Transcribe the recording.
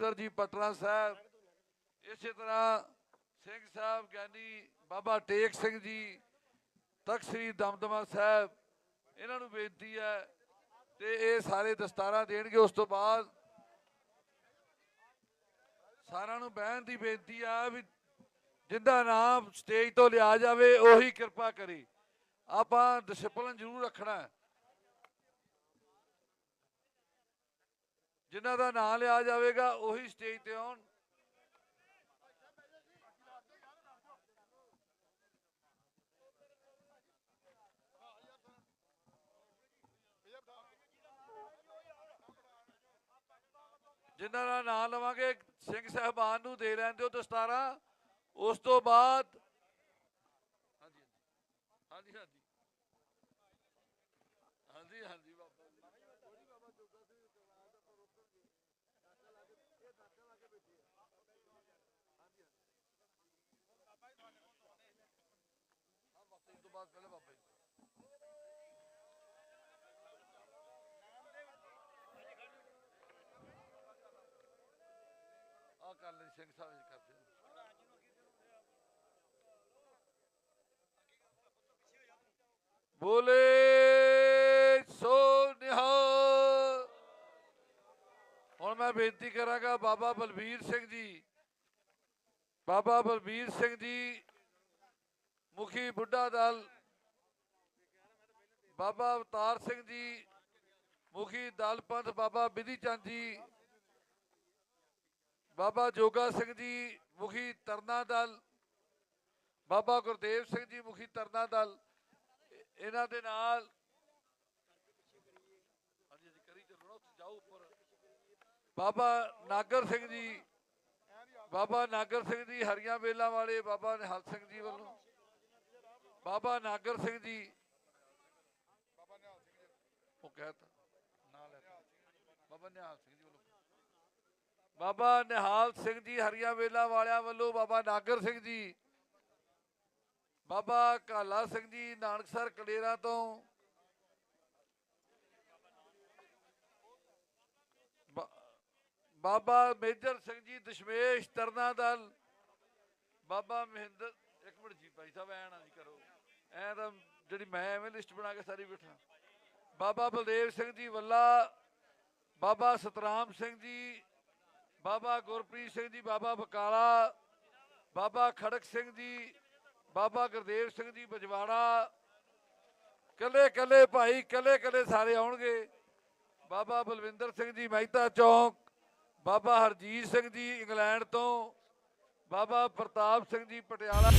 Doctor ਜੀ ਪਟਨਾ ਸਾਹਿਬ। ਇਸੇ ਤਰ੍ਹਾਂ ਸਿੰਘ ਸਾਹਿਬ, ਗਿਆਨੀ ਬਾਬਾ ਟੇਕ ਸਿੰਘ ਜੀ, ਤਖਤ ਸ੍ਰੀ ਦਮਦਮਾ ਸਾਹਿਬ, ਇਹਨਾਂ ਨੂੰ ਬੇਨਤੀ ਹੈ ਤੇ ਇਹ ਸਾਰੇ ਦਸਤਾਰਾਂ ਦੇਣਗੇ। ਉਸ ਤੋਂ ਬਾਅਦ ਸਾਰਿਆਂ ਨੂੰ ਬਹਿਣ ਦੀ ਬੇਨਤੀ ਆ ਵੀ ਜਿੰਦਾ ਨਾਮ ਸਟੇਜ ਤੋਂ ਲਿਆ ਜਾਵੇ, ਉਹੀ ਕਿਰਪਾ ਕਰੇ। ਆਪਾਂ ਡਿਸਪਲਨ ਜ਼ਰੂਰ ਰੱਖਣਾ। ਜਿਨ੍ਹਾਂ ਦਾ ਨਾਂ ਲਿਆ ਜਾਵੇਗਾ, ਉਹੀ ਸਟੇਜ ਤੇ ਆਉਣ। ਜਿਨ੍ਹਾਂ ਦਾ ਨਾਮ ਲਵਾਂਗੇ, ਸਿੰਘ ਸਾਹਿਬਾਨ ਨੂੰ ਦੇ ਲੈਣ ਦਿਓ ਦਸਤਾਰਾਂ। ਉਸ ਤੋਂ ਬਾਅਦ ਹਾਂਜੀ ਹਾਂਜੀ। ਹਾਂਜੀ ਹਾਂਜੀ ਹਾਂਜੀ ਬਾਬਾ ਜੀ ਹਾਂ ਬਾਬਾ ਜੀ ਤੋਂ ਬਾਅਦ ਪਹਿਲੇ ਬਾਬਾ ਜੀ ਆ ਕਰ ਲੈ ਸਿੰਘ ਸਾਹਿਬ ਜੀ ਕਰਦੇ ਬੋਲੇ ਸੋ ਨਿਹਾਲ ਹੁਣ ਮੈਂ ਬੇਨਤੀ ਕਰਾਂਗਾ ਬਾਬਾ ਬਲਬੀਰ ਸਿੰਘ ਜੀ ਬਾਬਾ ਬਲਬੀਰ ਸਿੰਘ ਜੀ, ਮੁਖੀ ਬੁੱਢਾ ਦਲ, ਬਾਬਾ ਅਵਤਾਰ ਸਿੰਘ ਜੀ, ਮੁਖੀ ਦਲ ਪੰਥ ਬਾਬਾ ਬਿਧੀ ਚੰਦ ਜੀ, ਬਾਬਾ ਜੋਗਾ ਸਿੰਘ ਜੀ, ਮੁਖੀ ਤਰਨਾ ਦਲ, ਬਾਬਾ ਗੁਰਦੇਵ ਸਿੰਘ ਜੀ, ਮੁਖੀ ਤਰਨਾ ਦਲ। ਇਹਨਾਂ ਦੇ ਨਾਲ ਬਾਬਾ ਨਾਗਰ ਸਿੰਘ ਜੀ ਬਾਬਾ ਨਾਗਰ ਸਿੰਘ ਜੀ ਹਰੀਆਂ ਵੇਲਾਂ ਵਾਲੇ ਬਾਬਾ ਨਿਹਾਲ ਸਿੰਘ ਜੀ ਵੱਲੋਂ। ਬਾਬਾ ਨਾਗਰ ਸਿੰਘ ਜੀ। ਉਹ ਕਹਿਤਾ ਨਾਂ ਲੈ ਬਾਬਾ ਨਿਹਾਲ ਸਿੰਘ ਜੀ ਵੱਲੋਂ। ਬਾਬਾ ਨਿਹਾਲ ਸਿੰਘ ਜੀ ਹਰੀਆਂ ਵੇਲਾਂ ਵਾਲਿਆਂ ਵੱਲੋਂ ਬਾਬਾ ਨਾਗਰ ਸਿੰਘ ਜੀ। ਬਾਬਾ ਕਾਲਾ ਸਿੰਘ ਜੀ ਨਾਨਕਸਰ ਕਲੇਰਾ ਤੋਂ। ਬਾਬਾ ਮੇਜਰ ਸਿੰਘ ਜੀ ਦਸ਼ਮੇਸ਼ ਤਰਨਾ ਦਲ ਬਾਬਾ ਮਹਿੰਦਰ, ਇੱਕ ਮਿੰਟ ਜੀ ਭਾਈ ਸਾਹਿਬ, ਐ ਨਾ ਜੀ ਕਰੋ। ਐ ਤਾਂ ਜਿਹੜੀ ਮੈਂ ਐਵੇਂ ਲਿਸਟ ਬਣਾ ਕੇ ਸਾਰੀ ਬਿਠਾ। ਬਾਬਾ ਬਲਦੇਵ ਸਿੰਘ ਜੀ ਵੱਲਾ, ਬਾਬਾ ਸਤਰਾਮ ਸਿੰਘ ਜੀ, ਬਾਬਾ ਗੁਰਪ੍ਰੀਤ ਸਿੰਘ ਜੀ, ਬਾਬਾ ਬਕਾਲਾ, ਬਾਬਾ ਖੜਕ ਸਿੰਘ ਜੀ, ਬਾਬਾ ਗੁਰਦੇਵ ਸਿੰਘ ਜੀ ਬਜਵਾੜਾ। ਕੱਲੇ ਕੱਲੇ ਭਾਈ ਕੱਲੇ ਕੱਲੇ ਸਾਰੇ ਆਉਣਗੇ। ਬਾਬਾ ਬਲਵਿੰਦਰ ਸਿੰਘ ਜੀ ਮਹਿਤਾ ਚੌਂਕ ਬਾਬਾ ਹਰਜੀਤ ਸਿੰਘ ਜੀ ਇੰਗਲੈਂਡ ਤੋਂ ਬਾਬਾ ਪ੍ਰਤਾਪ ਸਿੰਘ ਜੀ ਪਟਿਆਲਾ।